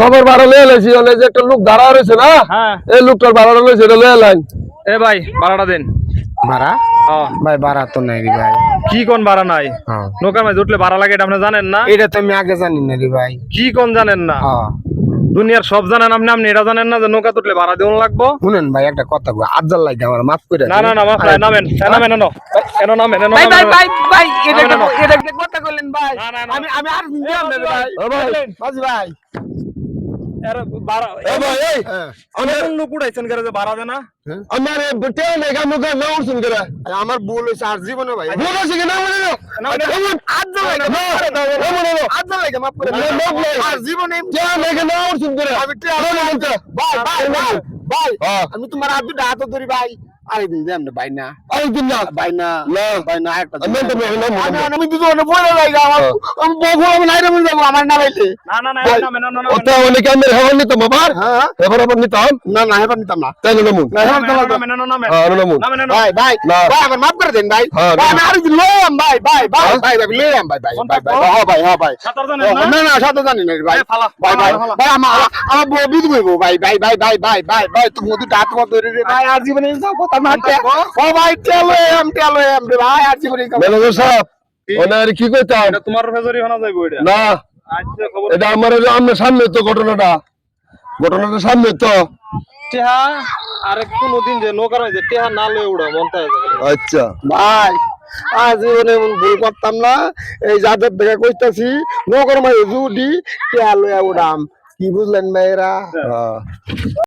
সবার? ভাড়া লয়ে লাইছি ওই যে একটা লোক দাঁড়া রয়েছে না হ্যাঁ। এই লোকটার ভাড়াটা লইছে এটা লয়ে লাইন। এ ভাই ভাড়াটা দেন। ভাড়া? হ্যাঁ। ভাই ভাড়া তো নাই রে ভাই। কি কোন ভাড়া নাই? হ্যাঁ। নৌকার মাঝে উঠলে ভাড়া লাগে এটা আপনি জানেন না? এটা তো আমি আগে জানি না রে ভাই। কি কোন জানেন না? হ্যাঁ। দুনিয়ার সব জানেন আপনি আপনি এটা জানেন না যে নৌকা তুললে ভাড়া দেওয়া লাগবো শুনেন ভাই একটা কথা কই আজ্জাল লাগে আমার মাফ করে না না না মাফ নাই, নামেন না নামেন এনো এনো নামেন এনো ভাই ভাই ভাই ভাই এটা না, না, এটা কথা বললেন ভাই না, না, না। আমি আমি আর না ভাই ও ভাই মাঝি ভাই আমার উঠছেন করে আমার ভুল হইছে আর জীবনে ভাই। ভুল আছে কি না মনে না আজ্জাল লাগে আজ্জাল লাগে মাফ করে না, মাফ নাই। আর জীবনে কে নেই না উঠছেন করে আমি তোমার হাত দুটো হাত ধরি ভাই। আরেকদিন দেন না ভাই না আরেকদিন না ভাই না না। ভাই না একটা আমি তো মেয়ে না, মনে আমি। আমি দুজনে বলে যাই আমার আমি বহু আমি নাই রে যাব আমার না ভাইলে না না না অনেক হ্যাঁ এবার আবার নিতাম না না নিতাম না তাই নিতাম হ্যাঁ নামেন এনো ভাই ভাই ভাই আমার মাফ করে দেন ভাই হ্যাঁ, ভাই আমি আরেকদিন লইলাম ভাই ভাই ভাই হ্যাঁ? ভাই ভাই ভাই ভাই ভাই ভাই হ্যাঁ ভাই হ্যাঁ ভাই সাঁতার ও, জানেন না না না সাথে জানি না ভাই ভাই ভাই। ভাই আমার আমার বউ বিদ ভাই ভাই ভাই ভাই ভাই ভাই ভাই তুমি মধু ডাক মত ধরে রে ভাই আর জীবনে কথা মারতে ও ভাই এম চলো এম ভাই আর জীবনে ম্যানেজার সাহেব ওনার কি কইতাম? তোমার ফেজরি হনা যাইবো এটা। না। আচ্ছা এটা আমার যে আমার সামনে তো ঘটনাটা। ঘটনাটা সামনে তো। টেহা আরে কোনদিন যে টেহা না লয়ে উড়া মনটা আচ্ছা। ভাই আর জীবনে ভুল করতাম না। এই যাদের দেখা কইতাছি নগর মাঝে জুডি কে আলো উড়াম। কি বুঝলেন ভাইরা হ্যাঁ।